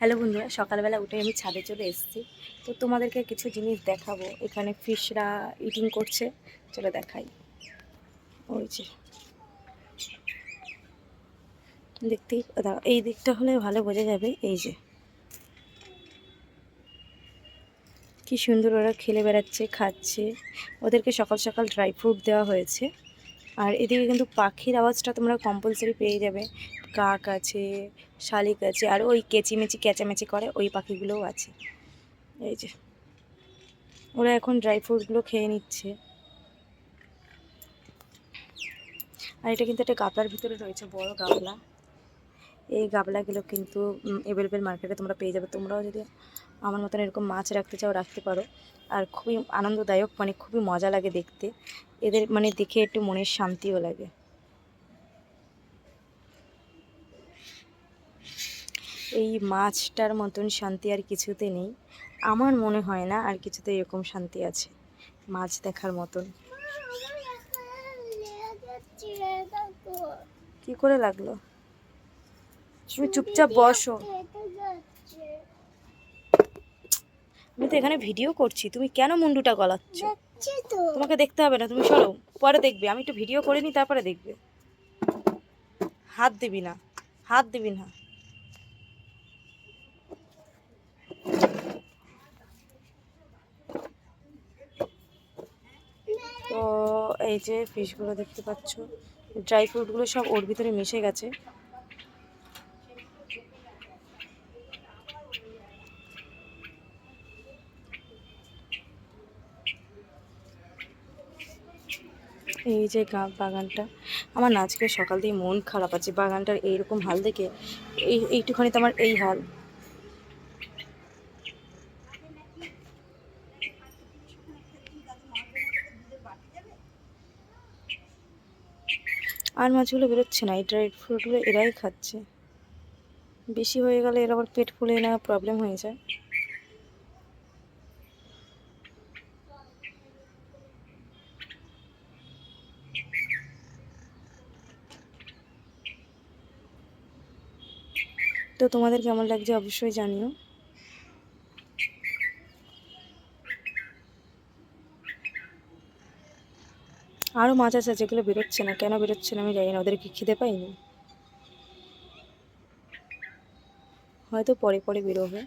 Hello বন্ধুরা, সকালবেলা উঠে আমি ছাদে চলে এসেছি। তো তোমাদেরকে কিছু জিনিস দেখাবো। এখানে ফিশরা ইটিং করছে। চলে দেখাই। ওই যে। দেখতেই এই দিকটা হলে ভালো বোঝা যাবে। এই যে। কি সুন্দর ওরা খেলে বেড়াচ্ছে, খাচ্ছে। ওদেরকে সকাল সকাল ড্রাই ফ্রুট দেওয়া হয়েছে। আর এদিকে কিন্তু পাখির আওয়াজটা তোমরা কম্পালসারি পেয়ে যাবে। কাক আছে, শালিক আছে, আর ওই কেচিমেচি, ক্যাচামেচি করে ওই পাখিগুলোও আছে। এই যে, ওরা এখন ড্রাই ফ্রুটগুলো খেয়ে নিচ্ছে। আর এটা কিন্তু একটা গাবলার ভিতরে রয়েছে, বড় গাবলা। এই গাবলাগুলো কিন্তু অ্যাভেলেবেল মার্কেটে তোমরা পেয়ে যাবে। তোমরাও যদি আমার মতন এরকম মাছ রাখতে চাও, রাখতে পারো। আর খুবই আনন্দদায়ক মানে খুবই মজা লাগে দেখতে। এদের মানে দেখে একটু মনের শান্তিও লাগে। এই মাছটার মতন শান্তি আর কিছুতে নেই। আমার মনে হয় না আর কিছুতে এরকম শান্তি আছে। মাছ দেখার মতন। কি করে লাগল? তুমি চুপচাপ বসো। আমি তো এখানে ভিডিও করছি। তুমি কেন মুন্ডুটা গলাচ্ছ? তোমাকে দেখতে হবে না। তুমি সরো। পরে দেখবে। আমি একটু ভিডিও করে নিই তারপরে দেখবে। হাত দিবি না। হাত দিবি না তো এই যে ফিশগুলো দেখতে পাচ্ছ, ড্রাই ফ্রুটগুলো সব ওর ভিতরে মিশে গেছে। এই যে বাগানটা। আমার না আজকে সকাল দিয়ে মন খারাপ আছে, বাগানটার এইরকম হাল দেখে, এই এইটুখানি তো আমার এই হাল। আর মাছগুলো বেরোচ্ছে না, এই ড্রাই ফ্রুটগুলো এরাই খাচ্ছে। বেশি হয়ে গেলে এর আবার পেট ফুলে না প্রবলেম হয়ে যায়। তো তোমাদের কেমন লাগছে অবশ্যই জানিও। আরও মাছ আছে যেগুলো বেরোচ্ছে না। কেন বেরোচ্ছে না আমি জানি না ওদের কি খিদে পাইনি? হয়তো পরে পরে বেরোবে।